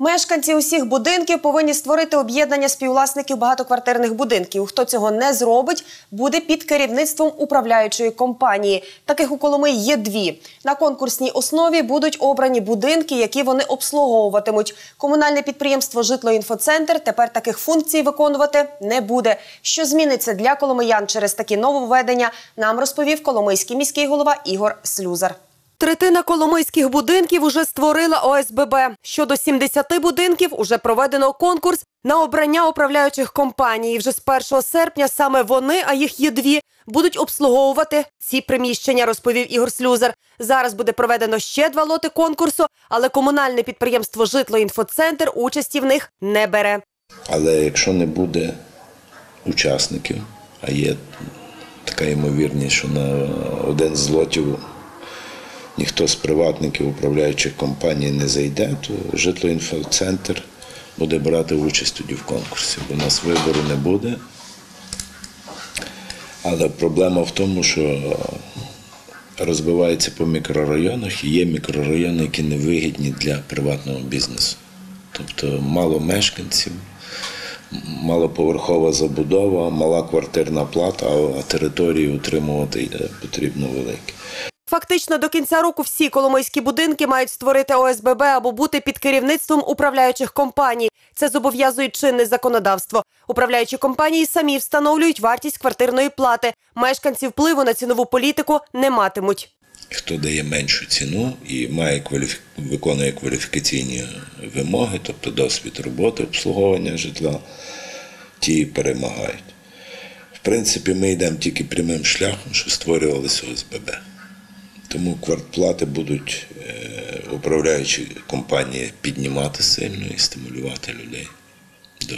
Мешканці усіх будинків повинні створити об'єднання співвласників багатоквартирних будинків. Хто цього не зробить, буде під керівництвом управляючої компанії. Таких у Коломиї є дві. На конкурсній основі будуть обрані будинки, які вони обслуговуватимуть. Комунальне підприємство Житлоінфоцентр тепер таких функцій виконувати не буде. Що зміниться для коломиян через такі нововведення, нам розповів коломийський міський голова Ігор Слюзар. Третина коломийських будинків уже створила ОСББ. Щодо 70 будинків уже проведено конкурс на обрання управляючих компаній. Вже з 1 серпня саме вони, а їх є дві, будуть обслуговувати ці приміщення, розповів Ігор Слюзар. Зараз буде проведено ще два лоти конкурсу, але комунальне підприємство Житлоінфоцентр участі в них не бере. Але якщо не буде учасників, а є така ймовірність, що на один з лотів ніхто з приватників управляючих компаній не зайде, то житлоінфоцентр буде брати участь тоді в конкурсі. Бо у нас вибору не буде. Але проблема в тому, що розбивається по мікрорайонах і є мікрорайони, які невигідні для приватного бізнесу. Тобто мало мешканців, малоповерхова забудова, мала квартирна плата, а території утримувати е, потрібно великі. Фактично до кінця року всі коломийські будинки мають створити ОСББ або бути під керівництвом управляючих компаній. Це зобов'язує чинне законодавство. Управляючі компанії самі встановлюють вартість квартирної плати. Мешканці впливу на цінову політику не матимуть. Хто дає меншу ціну і має кваліфі... виконує кваліфікаційні вимоги, тобто досвід роботи, обслуговування житла, ті перемагають. В принципі, ми йдемо тільки прямим шляхом, що створювалися ОСББ. Тому квартплати будуть е, управляючі компанії піднімати сильно і стимулювати людей до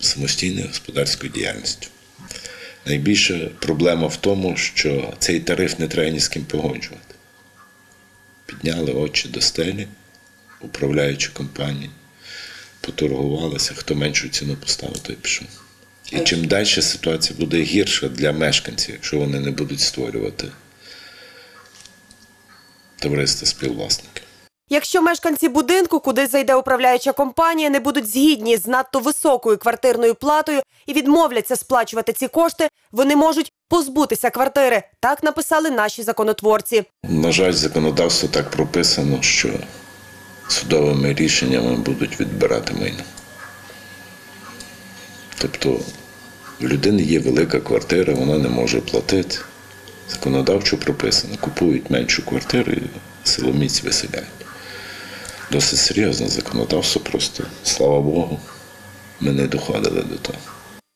самостійної господарської діяльності. Найбільша проблема в тому, що цей тариф не треба ні з ким погоджувати. Підняли очі до стелі, управляючі компанії, поторгувалися, хто меншу ціну поставив, той пішов. І чим далі ситуація буде гірша для мешканців, якщо вони не будуть створювати товариства співвласників. Якщо мешканці будинку, куди зайде управляюча компанія, не будуть згідні з надто високою квартирною платою і відмовляться сплачувати ці кошти, вони можуть позбутися квартири. Так написали наші законотворці. На жаль, законодавство так прописано, що судовими рішеннями будуть відбирати майно. Тобто в людини є велика квартира, вона не може платити. Законодавчо прописано, купують меншу квартиру і силоміць виселяють. Досить серйозне законодавство, просто слава Богу, ми не доходили до того.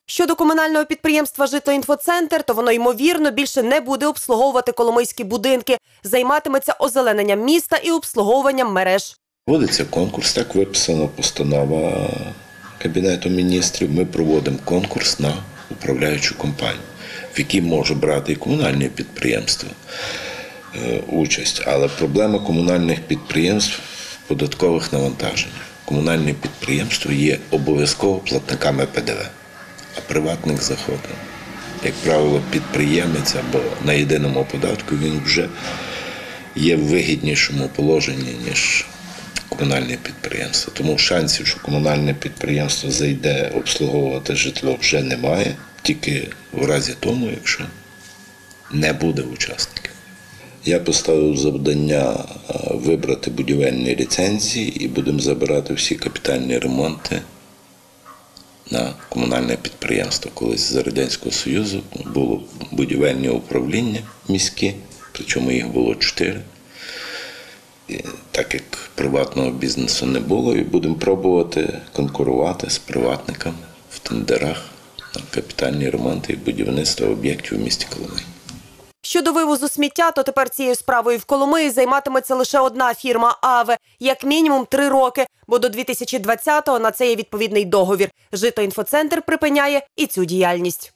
Щодо комунального підприємства Житлоінфоцентр, то воно ймовірно більше не буде обслуговувати коломийські будинки, займатиметься озелененням міста і обслуговуванням мереж. Вводиться конкурс, так виписана постанова Кабінету міністрів. Ми проводимо конкурс на управляючу компанію, в якій може брати і комунальне підприємство е, участь. Але проблема комунальних підприємств в податкових навантаженнях. Комунальне підприємство є обов'язково платниками ПДВ, а приватник заходить. Як правило, підприємець або на єдиному податку він вже є в вигіднішому положенні, ніж комунальне підприємство. Тому шансів, що комунальне підприємство зайде обслуговувати житло, вже немає, тільки в разі тому, якщо не буде учасників. Я поставив завдання е, вибрати будівельні ліцензії і будемо забирати всі капітальні ремонти на комунальне підприємство. Колись з Радянського Союзу було будівельне управління міські, причому їх було чотири. Так як приватного бізнесу не було, і будемо пробувати конкурувати з приватниками в тендерах на капітальні ремонти і будівництво об'єктів у місті Коломиї. Щодо вивозу сміття, то тепер цією справою в Коломиї займатиметься лише одна фірма АВЕ, як мінімум три роки, бо до 2020-го на це є відповідний договір. Житоінфоцентр припиняє і цю діяльність.